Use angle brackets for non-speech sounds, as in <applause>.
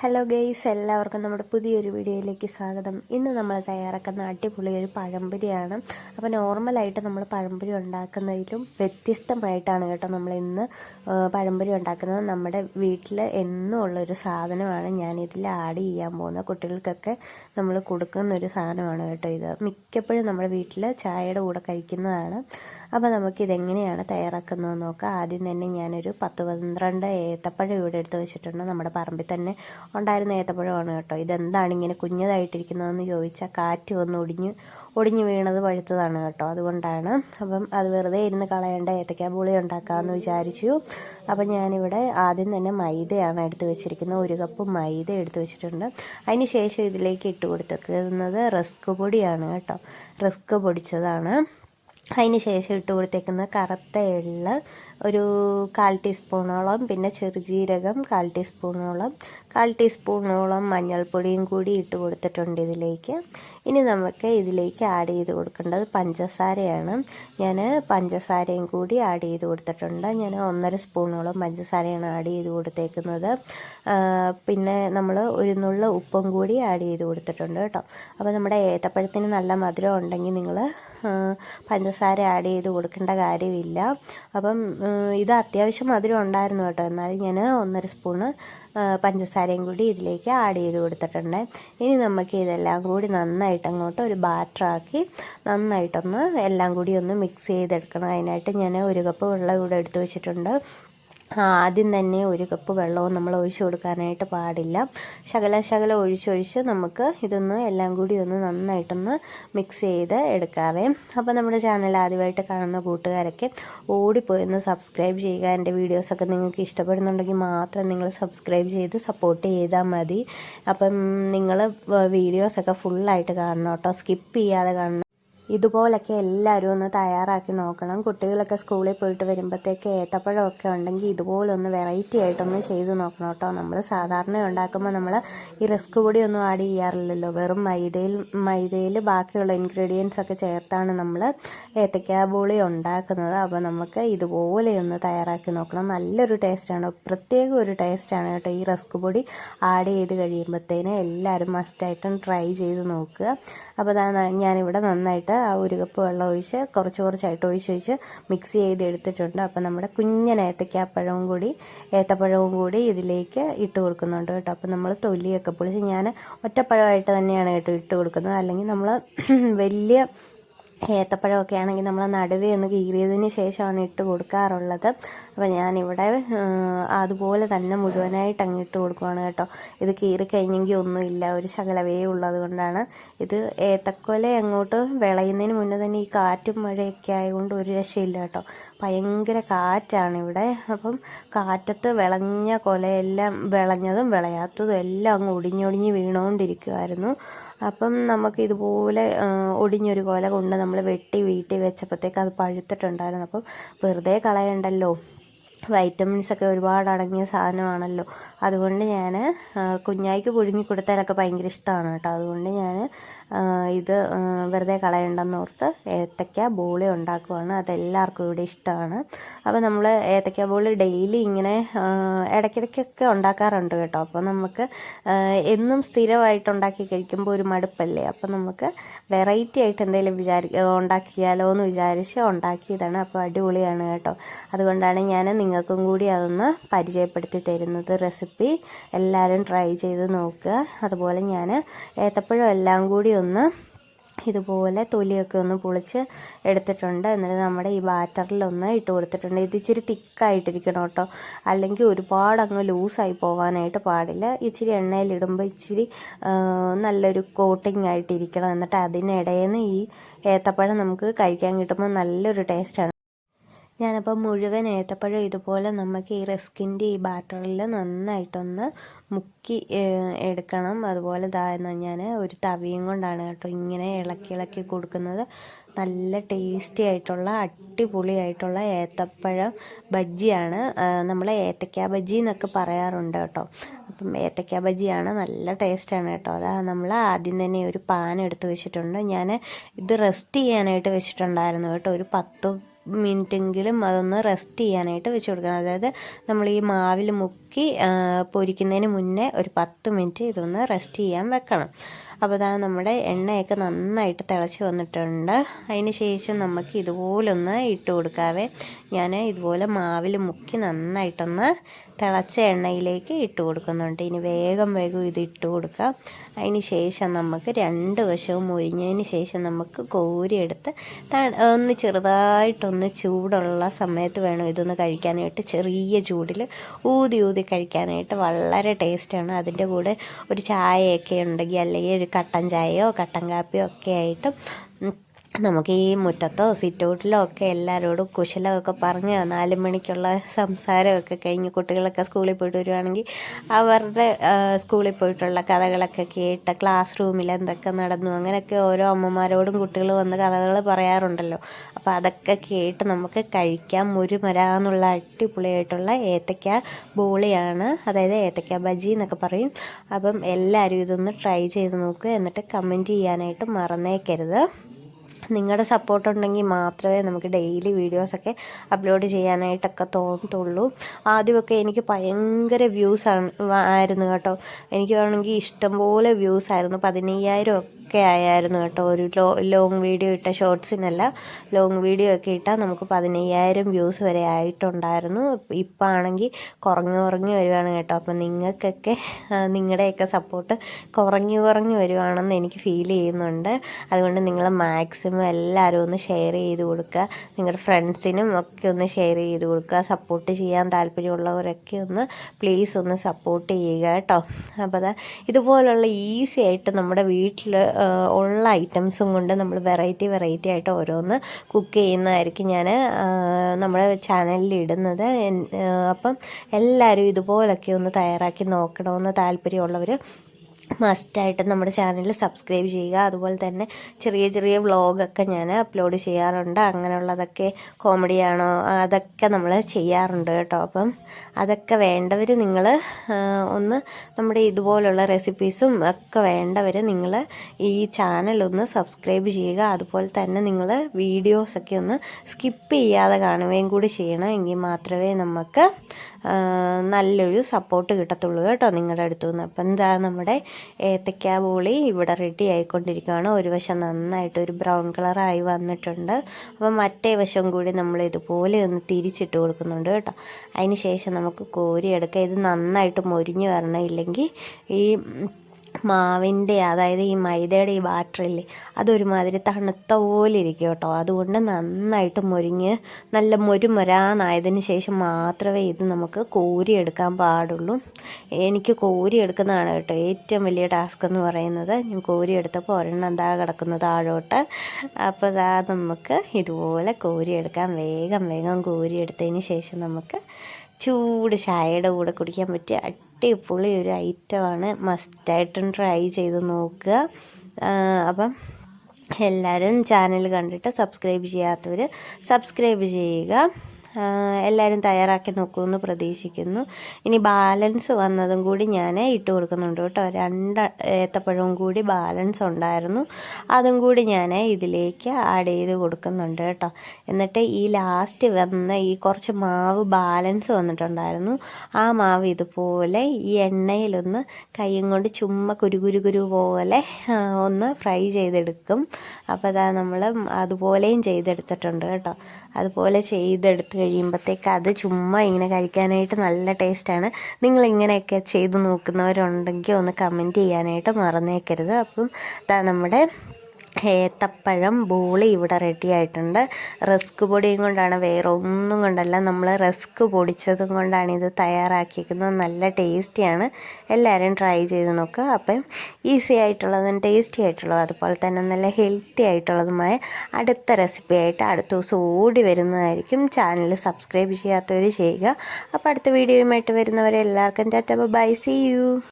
Hello guys എല്ലാവർക്കും നമ്മുടെ പുതിയൊരു വീഡിയോയിലേക്ക് സ്വാഗതം. ഇന്ന് നമ്മൾ തയ്യാറാക്കുന്ന അടിപൊളി ഒരു പഴംപൊരിയാണ്. അപ്പോൾ നോർമലായിട്ട് നമ്മൾ പഴംപൊരി ഉണ്ടാക്കുന്നതിലും വ്യത്യസ്തമായിട്ടാണ് കേട്ടോ നമ്മൾ ഇന്ന് പഴംപൊരി ഉണ്ടാക്കുന്നത്. നമ്മുടെ വീട്ടിൽ എന്നും ഉള്ളൊരു സാധനമാണ്. ഞാൻ ഇതിൽ ആഡ് ചെയ്യാൻ പോകുന്നത് കുട്ടികൾക്കൊക്കെ നമ്മൾ കൊടുക്കുന്ന ഒരു സാധനമാണ് കേട്ടോ ഇത്. മിക്കപ്പോഴും നമ്മുടെ വീട്ടിൽ ചായയുടെ കൂടെ കഴിക്കുന്നതാണ്. അപ്പോൾ നമുക്കിതെങ്ങനെയാണ് തയ്യാറാക്കുന്നതെന്ന് നോക്കാം. ആദ്യം തന്നെ ഞാനൊരു പത്ത് പന്ത്രണ്ട് ഏത്തപ്പഴം ഇവിടെ എടുത്ത് വെച്ചിട്ടുണ്ട്. നമ്മുടെ പറമ്പിൽ തന്നെ ഉണ്ടായിരുന്ന ഏത്തപ്പഴമാണ് കേട്ടോ. ഇതെന്താണ് ഇങ്ങനെ കുഞ്ഞതായിട്ടിരിക്കുന്നതെന്ന് ചോദിച്ചാൽ കാറ്റ് വന്ന് ഒടിഞ്ഞ് ഒടിഞ്ഞ് വീണത് പഴുത്തതാണ് കേട്ടോ. അതുകൊണ്ടാണ് അപ്പം അത് വെറുതെ ഇരുന്ന് കളയേണ്ട ഏത്തക്കാ പുളി ഉണ്ടാക്കാമെന്ന് വിചാരിച്ചു. അപ്പം ഞാനിവിടെ ആദ്യം തന്നെ മൈദയാണ് എടുത്ത് വെച്ചിരിക്കുന്നത്. ഒരു കപ്പ് മൈദ എടുത്ത് വെച്ചിട്ടുണ്ട്. അതിന് ശേഷം ഇതിലേക്ക് ഇട്ട് കൊടുത്തിരിക്കുന്നത് റസ്ക് പൊടിയാണ് കേട്ടോ. റസ്ക് പൊടിച്ചതാണ്. അതിന് ശേഷം ഇട്ട് കൊടുത്തേക്കുന്ന കറുത്ത എള്ള് ഒരു കാൽ ടീസ്പൂണോളം പിന്നെ ചെറുജീരകം കാൽ ടീസ്പൂണോളം കാൽ ടീസ്പൂണോളം മഞ്ഞൾപ്പൊടിയും കൂടി ഇട്ട് കൊടുത്തിട്ടുണ്ട് ഇതിലേക്ക്. ഇനി നമുക്ക് ഇതിലേക്ക് ആഡ് ചെയ്ത് കൊടുക്കേണ്ടത് പഞ്ചസാരയാണ്. ഞാൻ പഞ്ചസാരയും കൂടി ആഡ് ചെയ്ത് കൊടുത്തിട്ടുണ്ട്. ഞാൻ ഒന്നര സ്പൂണോളം പഞ്ചസാരയാണ് ആഡ് ചെയ്ത് കൊടുത്തേക്കുന്നത്. പിന്നെ നമ്മൾ ഒരു നുള്ള ഉപ്പും കൂടി ആഡ് ചെയ്ത് കൊടുത്തിട്ടുണ്ട് കേട്ടോ. അപ്പോൾ നമ്മുടെ ഏത്തപ്പഴത്തിന് നല്ല മധുരം ഉണ്ടെങ്കിൽ നിങ്ങൾ പഞ്ചസാര ആഡ് ചെയ്ത് കൊടുക്കേണ്ട കാര്യമില്ല. അപ്പം ഇത് അത്യാവശ്യം മധുരം ഉണ്ടായിരുന്നു കേട്ടോ. എന്നാലും ഞാൻ ഒന്നര സ്പൂണ് പഞ്ചസാരയും കൂടി ഇതിലേക്ക് ആഡ് ചെയ്ത് കൊടുത്തിട്ടുണ്ട്. ഇനി നമുക്ക് ഇതെല്ലാം കൂടി നന്നായിട്ട് അങ്ങോട്ട് ഒരു ബാറ്ററാക്കി നന്നായിട്ടൊന്ന് എല്ലാം കൂടി ഒന്ന് മിക്സ് ചെയ്തെടുക്കണം. അതിനായിട്ട് ഞാൻ ഒരു കപ്പ് വെള്ളം ഇവിടെ എടുത്ത് വെച്ചിട്ടുണ്ട്. ആദ്യം തന്നെ ഒരു കപ്പ് വെള്ളവും നമ്മൾ ഒഴിച്ചു കൊടുക്കാനായിട്ട് പാടില്ല. ശകല ശകല ഒഴിച്ചൊഴിച്ച് നമുക്ക് ഇതൊന്ന് എല്ലാം കൂടി ഒന്ന് നന്നായിട്ടൊന്ന് മിക്സ് ചെയ്ത് എടുക്കാവേ. അപ്പോൾ നമ്മുടെ ചാനൽ ആദ്യമായിട്ട് കാണുന്ന കൂട്ടുകാരൊക്കെ ഓടിപ്പോയി ഒന്ന് സബ്സ്ക്രൈബ് ചെയ്യുക. എന്റെ വീഡിയോസൊക്കെ നിങ്ങൾക്ക് ഇഷ്ടപ്പെടുന്നുണ്ടെങ്കിൽ മാത്രം നിങ്ങൾ സബ്സ്ക്രൈബ് ചെയ്ത് സപ്പോർട്ട് ചെയ്താൽ മതി. അപ്പം നിങ്ങൾ വീഡിയോസൊക്കെ ഫുള്ളായിട്ട് കാണണം കേട്ടോ. സ്കിപ്പ് ചെയ്യാതെ കാണണം. ഇതുപോലൊക്കെ എല്ലാവരും ഒന്ന് തയ്യാറാക്കി നോക്കണം. കുട്ടികളൊക്കെ സ്കൂളിൽ പോയിട്ട് വരുമ്പോഴത്തേക്ക് ഏത്തപ്പഴമൊക്കെ ഉണ്ടെങ്കിൽ ഇതുപോലെ ഒന്ന് വെറൈറ്റി ആയിട്ടൊന്ന് ചെയ്ത് നോക്കണം കേട്ടോ. നമ്മൾ സാധാരണ ഉണ്ടാക്കുമ്പോൾ നമ്മൾ ഈ റിസ്ക് പൊടി ഒന്നും ആഡ് ചെയ്യാറില്ലല്ലോ. വെറും മൈദയിൽ മൈദയിൽ ബാക്കിയുള്ള ഇൻഗ്രീഡിയൻസ് ഒക്കെ ചേർത്താണ് നമ്മൾ ഏത്തക്കാ ബോളി ഉണ്ടാക്കുന്നത്. അപ്പോൾ നമുക്ക് ഇതുപോലെ ഒന്ന് തയ്യാറാക്കി നോക്കണം. നല്ലൊരു ടേസ്റ്റാണ് പ്രത്യേക ഒരു ടേസ്റ്റാണ് കേട്ടോ ഈ റിസ്ക് പൊടി ആഡ് ചെയ്ത് കഴിയുമ്പോഴത്തേന്. എല്ലാവരും മസ്റ്റായിട്ടും ട്രൈ ചെയ്ത് നോക്കുക. അപ്പോൾ ഞാനിവിടെ നന്നായിട്ട് ആ ഒരു കപ്പ് വെള്ളം ഒഴിച്ച് കുറച്ച് കുറച്ചായിട്ട് ഒഴിച്ച് ഒഴിച്ച് മിക്സ് ചെയ്ത് എടുത്തിട്ടുണ്ട് അപ്പോൾ നമ്മുടെ കുഞ്ഞൻ ഏത്തക്കാപ്പഴവും കൂടി ഏത്തപ്പഴവും കൂടി ഇതിലേക്ക് ഇട്ട് കൊടുക്കുന്നുണ്ട് കേട്ടോ. അപ്പോൾ നമ്മൾ തൊലിയൊക്കെ പൊളിച്ച് ഞാൻ ഒറ്റപ്പഴമായിട്ട് തന്നെയാണ് കേട്ടോ ഇട്ട് കൊടുക്കുന്നത്. അല്ലെങ്കിൽ നമ്മൾ <clears throat> വലിയ ഏത്തപ്പഴമൊക്കെ ആണെങ്കിൽ നമ്മൾ നടുവേ ഒന്ന് കീറിയതിന് ശേഷമാണ് ഇട്ട് കൊടുക്കാറുള്ളത്. അപ്പോൾ ഞാനിവിടെ അതുപോലെ തന്നെ മുഴുവനായിട്ട് അങ്ങ് ഇട്ട് കൊടുക്കുവാണ് കേട്ടോ. ഇത് കീറി കഴിഞ്ഞെങ്കിൽ ഒന്നുമില്ല ഒരു ശകലവേ ഉള്ളത് കൊണ്ടാണ്. ഇത് ഏത്തക്കൊല അങ്ങോട്ട് വിളയുന്നതിന് മുന്നേ തന്നെ ഈ കാറ്റും മഴയൊക്കെ ആയതുകൊണ്ട് ഒരു രക്ഷയില്ല കേട്ടോ. ഭയങ്കര കാറ്റാണ് ഇവിടെ. അപ്പം കാറ്റത്ത് വിളഞ്ഞ കൊലയെല്ലാം വിളഞ്ഞതും വിളയാത്തതും എല്ലാം അങ്ങ് ഒടിഞ്ഞൊടിഞ്ഞ് വീണുകൊണ്ടിരിക്കുമായിരുന്നു അപ്പം നമുക്ക് ഇതുപോലെ ഒടിഞ്ഞൊരു കൊല കൊണ്ട് നമ്മൾ വെട്ടി വീട്ടിൽ വെച്ചപ്പോഴത്തേക്ക് അത് പഴുത്തിട്ടുണ്ടായിരുന്നു. അപ്പം വെറുതെ കളയണ്ടല്ലോ? വൈറ്റമിൻസ് ഒക്കെ ഒരുപാട് അടങ്ങിയ സാധനമാണല്ലോ. അതുകൊണ്ട് ഞാൻ കുഞ്ഞായിക്ക് പുഴുങ്ങി കൊടുത്താലൊക്കെ ഭയങ്കര ഇഷ്ടമാണ് കേട്ടോ. അതുകൊണ്ട് ഞാൻ ഇത് വെറുതെ കളയണ്ടെന്നോർത്ത് ഏത്തക്ക ബോളി ഉണ്ടാക്കുവാണ്. അതെല്ലാവർക്കും ഇവിടെ ഇഷ്ടമാണ് അപ്പോൾ നമ്മൾ ഏത്തക്ക ബോളി ഡെയിലി ഇങ്ങനെ ഇടയ്ക്കിടയ്ക്കൊക്കെ ഉണ്ടാക്കാറുണ്ട് കേട്ടോ. അപ്പോൾ നമുക്ക് എന്നും സ്ഥിരമായിട്ട് ഉണ്ടാക്കി കഴിക്കുമ്പോൾ ഒരു മടുപ്പല്ലേ? അപ്പോൾ നമുക്ക് വെറൈറ്റി ആയിട്ട് എന്തെങ്കിലും വിചാരി ഉണ്ടാക്കിയാലോ എന്ന് വിചാരിച്ച് ഉണ്ടാക്കിയതാണ്. അപ്പോൾ അടിപൊളിയാണ് കേട്ടോ. അതുകൊണ്ടാണ് ഞാൻ നിങ്ങൾക്കും കൂടി അതൊന്ന് പരിചയപ്പെടുത്തി തരുന്നത് റെസിപ്പി എല്ലാവരും ട്രൈ ചെയ്ത് നോക്കുക. അതുപോലെ ഞാൻ ഏത്തപ്പഴം എല്ലാം കൂടി ഒന്ന് ഇതുപോലെ തൊലിയൊക്കെ ഒന്ന് പൊളിച്ച് എടുത്തിട്ടുണ്ട്. എന്നിട്ട് നമ്മുടെ ഈ ബാറ്ററിലൊന്ന് ഇട്ട് കൊടുത്തിട്ടുണ്ട്. ഇത് ഇച്ചിരി തിക്കായിട്ടിരിക്കണം കേട്ടോ. അല്ലെങ്കിൽ ഒരുപാട് അങ്ങ് ലൂസായി പോകാനായിട്ട് പാടില്ല. ഇച്ചിരി എണ്ണയിലിടുമ്പോൾ ഇച്ചിരി നല്ലൊരു കോട്ടിംഗ് ആയിട്ടിരിക്കണം. എന്നിട്ട് അതിനിടയിൽ നിന്ന് ഈ ഏത്തപ്പഴം നമുക്ക് കഴിക്കാൻ കിട്ടുമ്പോൾ നല്ലൊരു ടേസ്റ്റാണ്. ഞാനപ്പോൾ മുഴുവൻ ഏത്തപ്പഴം ഇതുപോലെ നമുക്ക് ഈ റെസ്കിന്റെ ഈ ബാറ്ററിൽ നന്നായിട്ടൊന്ന് മുക്കി എടുക്കണം. അതുപോലെ ദാ ഞാൻ ഒരു തവിയും കൊണ്ടാണ് കേട്ടോ ഇങ്ങനെ ഇളക്കി ഇളക്കി കൊടുക്കുന്നത്. നല്ല ടേസ്റ്റി ആയിട്ടുള്ള അടിപൊളിയായിട്ടുള്ള ഏത്തപ്പഴം ബജ്ജിയാണ്. നമ്മൾ ഏത്തക്ക ബജ്ജി എന്നൊക്കെ പറയാറുണ്ട് കേട്ടോ. അപ്പം ഏത്തക്ക ബജ്ജിയാണ് നല്ല ടേസ്റ്റാണ് കേട്ടോ. അതാ നമ്മൾ ആദ്യം തന്നെ ഒരു പാൻ എടുത്ത് വെച്ചിട്ടുണ്ട്. ഞാൻ ഇത് റെസ്റ്റ് ചെയ്യാനായിട്ട് വെച്ചിട്ടുണ്ടായിരുന്നു കേട്ടോ. ഒരു പത്ത് മിനിറ്റെങ്കിലും അതൊന്ന് റെസ്റ്റ് ചെയ്യാനായിട്ട് വെച്ച് കൊടുക്കണം. അതായത് നമ്മൾ ഈ മാവിൽ മുക്കി പൊരിക്കുന്നതിന് മുന്നേ ഒരു പത്ത് മിനിറ്റ് ഇതൊന്ന് റെസ്റ്റ് ചെയ്യാൻ വെക്കണം. അപ്പോൾ ഇതാ നമ്മുടെ എണ്ണയൊക്കെ നന്നായിട്ട് തിളച്ച് വന്നിട്ടുണ്ട്. അതിന് ശേഷം നമുക്ക് ഇതുപോലൊന്ന് ഇട്ട് കൊടുക്കാവേ. ഞാൻ ഇതുപോലെ മാവിൽ മുക്കി നന്നായിട്ടൊന്ന് തിളച്ച എണ്ണയിലേക്ക് ഇട്ട് കൊടുക്കുന്നുണ്ട്. ഇനി വേഗം വേഗം ഇത് ഇട്ട് കൊടുക്കാം. അതിന് ശേഷം നമുക്ക് രണ്ട് വശവും മുരിഞ്ഞതിന് ശേഷം നമുക്ക് കോരിയെടുത്ത് ഒന്ന് ചെറുതായിട്ടൊന്ന് ചൂടുള്ള സമയത്ത് വേണം ഇതൊന്ന് കഴിക്കാനായിട്ട് ചെറിയ ചൂടിൽ ഊതി ഊതി കഴിക്കാനായിട്ട്. വളരെ ടേസ്റ്റാണ്. അതിന്റെ കൂടെ ഒരു ചായയൊക്കെ ഉണ്ടെങ്കിൽ അല്ലെങ്കിൽ ഒരു കട്ടൻ ചായയോ കട്ടൻ കാപ്പിയോ ഒക്കെ ആയിട്ട് നമുക്ക് ഈ മുറ്റത്തോ സിറ്റൗട്ടിലോ ഒക്കെ എല്ലാവരോടും കുശലമൊക്കെ പറഞ്ഞ് നാല് മണിക്കുള്ള സംസാരമൊക്കെ കഴിഞ്ഞ് കുട്ടികളൊക്കെ സ്കൂളിൽ പോയിട്ട് വരുവാണെങ്കിൽ അവരുടെ സ്കൂളിൽ പോയിട്ടുള്ള കഥകളൊക്കെ കേട്ട് ക്ലാസ് റൂമിൽ എന്തൊക്കെ നടന്നു അങ്ങനെയൊക്കെ ഓരോ അമ്മമാരോടും കുട്ടികൾ വന്ന് കഥകൾ പറയാറുണ്ടല്ലോ. അപ്പോൾ അതൊക്കെ കേട്ട് നമുക്ക് കഴിക്കാം. മുരുമരാന്നുള്ള അടിപൊളിയായിട്ടുള്ള ഏത്തക്ക ബോളിയാണ്. അതായത് ഏത്തക്ക ബജി എന്നൊക്കെ പറയും. അപ്പം എല്ലാവരും ഇതൊന്ന് ട്രൈ ചെയ്ത് നോക്കുക എന്നിട്ട് കമന്റ് ചെയ്യാനായിട്ട് മറന്നേക്കരുത്. നിങ്ങളുടെ സപ്പോർട്ട് ഉണ്ടെങ്കിൽ മാത്രമേ നമുക്ക് ഡെയിലി വീഡിയോസൊക്കെ അപ്ലോഡ് ചെയ്യാനായിട്ടൊക്കെ തോന്നത്തുള്ളൂ. ആദ്യമൊക്കെ എനിക്ക് ഭയങ്കര വ്യൂസ് ആയിരുന്നു കേട്ടോ. എനിക്ക് വേണമെങ്കിൽ ഇഷ്ടംപോലെ വ്യൂസ് ആയിരുന്നു പതിനയ്യായിരം ഒക്കെ ആയായിരുന്നു കേട്ടോ. ഒരു ലോ ലോങ് വീഡിയോ ഇട്ട ഷോർട്സിനല്ല ലോങ് വീഡിയോ ഒക്കെ ഇട്ടാൽ നമുക്ക് പതിനയ്യായിരം വ്യൂസ് വരെ ആയിട്ടുണ്ടായിരുന്നു. ഇപ്പം ആണെങ്കിൽ കുറഞ്ഞു കുറഞ്ഞു വരുവാണ് കേട്ടോ. അപ്പം നിങ്ങൾക്കൊക്കെ നിങ്ങളുടെയൊക്കെ സപ്പോർട്ട് കുറഞ്ഞു കുറഞ്ഞു വരുവാണെന്ന് എനിക്ക് ഫീൽ ചെയ്യുന്നുണ്ട്. അതുകൊണ്ട് നിങ്ങൾ മാക്സിമം എല്ലാവരും ഒന്ന് ഷെയർ ചെയ്ത് കൊടുക്കുക നിങ്ങളുടെ ഫ്രണ്ട്സിനും ഒക്കെ ഒന്ന് ഷെയർ ചെയ്ത് കൊടുക്കുക സപ്പോർട്ട് ചെയ്യാൻ താല്പര്യമുള്ളവരൊക്കെ ഒന്ന് പ്ലീസ് ഒന്ന് സപ്പോർട്ട് ചെയ്യുക കേട്ടോ. അപ്പോൾ അതാ ഇതുപോലുള്ള ഈസി ആയിട്ട് നമ്മുടെ വീട്ടിൽ ഉള്ള ഐറ്റംസും കൊണ്ട് നമ്മൾ വെറൈറ്റി വെറൈറ്റി ആയിട്ട് ഓരോന്ന് കുക്ക് ചെയ്യുന്നതായിരിക്കും ഞാൻ നമ്മുടെ ചാനലിൽ ഇടുന്നത്. അപ്പം എല്ലാവരും ഇതുപോലൊക്കെ ഒന്ന് തയ്യാറാക്കി നോക്കണമെന്ന് താല്പര്യമുള്ളവർ മസ്റ്റായിട്ട് നമ്മുടെ ചാനൽ സബ്സ്ക്രൈബ് ചെയ്യുക. അതുപോലെ തന്നെ ചെറിയ ചെറിയ വ്ളോഗൊക്കെ ഞാൻ അപ്ലോഡ് ചെയ്യാറുണ്ട്. അങ്ങനെയുള്ളതൊക്കെ കോമഡിയാണോ അതൊക്കെ നമ്മൾ ചെയ്യാറുണ്ട് കേട്ടോ. അപ്പം അതൊക്കെ വേണ്ടവർ നിങ്ങൾ ഒന്ന് നമ്മുടെ ഇതുപോലുള്ള റെസിപ്പീസും ഒക്കെ വേണ്ടവർ നിങ്ങൾ ഈ ചാനൽ ഒന്ന് സബ്സ്ക്രൈബ് ചെയ്യുക. അതുപോലെ തന്നെ നിങ്ങൾ വീഡിയോസൊക്കെ ഒന്ന് സ്കിപ്പ് ചെയ്യാതെ കാണുകയും കൂടി ചെയ്യണം. എങ്കിൽ മാത്രമേ നമുക്ക് നല്ലൊരു സപ്പോർട്ട് കിട്ടത്തുള്ളൂ കേട്ടോ നിങ്ങളുടെ അടുത്തു നിന്ന് അപ്പം എന്താ നമ്മുടെ ഏത്തക്കാ ബോളി ഇവിടെ റെഡി ആയിക്കൊണ്ടിരിക്കുകയാണ്. ഒരു വശം നന്നായിട്ട് ഒരു ബ്രൗൺ കളറായി വന്നിട്ടുണ്ട്. അപ്പം മറ്റേ വശം കൂടി നമ്മൾ ഇതുപോലെ ഒന്ന് തിരിച്ചിട്ട് കൊടുക്കുന്നുണ്ട് കേട്ടോ. അതിന് ശേഷം നമുക്ക് കോരിയെടുക്കാം. ഇത് നന്നായിട്ട് മൊരിഞ്ഞ് വരണം ഇല്ലെങ്കിൽ ഈ മാവിന്റെ അതായത് ഈ മൈദയുടെ ഈ ബാറ്ററില്ലേ അതൊരുമാതിരി തണുത്ത പോലെ ഇരിക്കും കേട്ടോ. അതുകൊണ്ട് നന്നായിട്ട് മുരിങ്ങ് നല്ല മൊരുമൊരാന്നായതിന് ശേഷം മാത്രമേ ഇത് നമുക്ക് കോരിയെടുക്കാൻ പാടുള്ളൂ. എനിക്ക് കോരിയെടുക്കുന്നതാണ് കേട്ടോ ഏറ്റവും വലിയ ടാസ്ക് എന്ന് പറയുന്നത്. ഞാൻ കോരിയെടുത്തപ്പോൾ ഒരെണ്ണം എന്താ കിടക്കുന്നത് താഴോട്ട്. അപ്പോൾ അതാ നമുക്ക് ഇതുപോലെ കോരിയെടുക്കാം. വേഗം വേഗം കോരിയെടുത്തതിന് ശേഷം നമുക്ക് ചൂട് ചായയുടെ കൂടെ കുടിക്കാൻ പറ്റിയ അടിപൊളി ഒരു ഐറ്റമാണ്. മസ്റ്റായിട്ടും ട്രൈ ചെയ്ത് നോക്കുക. അപ്പം എല്ലാവരും ചാനൽ കണ്ടിട്ട് സബ്സ്ക്രൈബ് ചെയ്യാത്തവർ സബ്സ്ക്രൈബ് ചെയ്യുക. എല്ലാവരും തയ്യാറാക്കി നോക്കുമെന്ന് പ്രതീക്ഷിക്കുന്നു. ഇനി ബാലൻസ് വന്നതും കൂടി ഞാൻ ഇട്ട് കൊടുക്കുന്നുണ്ട് കേട്ടോ. രണ്ട് ഏത്തപ്പഴവും കൂടി ബാലൻസ് ഉണ്ടായിരുന്നു. അതും കൂടി ഞാൻ ഇതിലേക്ക് ആഡ് ചെയ്ത് കൊടുക്കുന്നുണ്ട് കേട്ടോ. എന്നിട്ട് ഈ ലാസ്റ്റ് വന്ന ഈ കുറച്ച് മാവ് ബാലൻസ് വന്നിട്ടുണ്ടായിരുന്നു. ആ മാവ് ഇതുപോലെ ഈ എണ്ണയിലൊന്ന് കൈയും കൊണ്ട് ചുമ്മാ കുരു കുരു പോലെ ഒന്ന് ഫ്രൈ ചെയ്തെടുക്കും. അപ്പോൾ അതാ നമ്മൾ അതുപോലെയും ചെയ്തെടുത്തിട്ടുണ്ട് കേട്ടോ. അതുപോലെ ചെയ്തെടുത്ത് കഴിയുമ്പോഴത്തേക്ക് അത് ചുമ്മാ ഇങ്ങനെ കഴിക്കാനായിട്ട് നല്ല ടേസ്റ്റാണ്. നിങ്ങൾ ഇങ്ങനെയൊക്കെ ചെയ്ത് നോക്കുന്നവരുണ്ടെങ്കിൽ ഒന്ന് കമന്റ് ചെയ്യാനായിട്ട് മറന്നേക്കരുത്. അപ്പം നമ്മുടെ ഏത്തപ്പഴം ബോളി ഇവിടെ റെഡി ആയിട്ടുണ്ട്. റസ്ക് പൊടിയും കൊണ്ടാണ് വേറെ ഒന്നും കൊണ്ടല്ല. നമ്മൾ റസ്ക് പൊടിച്ചതും കൊണ്ടാണ് ഇത് തയ്യാറാക്കിയിരിക്കുന്നത് നല്ല ടേസ്റ്റിയാണ് എല്ലാവരും ട്രൈ ചെയ്ത് നോക്കുക അപ്പം ഈസി ആയിട്ടുള്ളതും ടേസ്റ്റി ആയിട്ടുള്ളതും അതുപോലെ തന്നെ നല്ല ഹെൽത്തി ആയിട്ടുള്ളതുമായ അടുത്ത റെസിപ്പി ആയിട്ട് അടുത്ത ദിവസം ഓടി വരുന്നതായിരിക്കും. ചാനൽ സബ്സ്ക്രൈബ് ചെയ്യാത്തവർ ചെയ്യുക. അപ്പോൾ അടുത്ത വീഡിയോയുമായിട്ട് വരുന്നവരെ എല്ലാവർക്കും ടാറ്റ. By C U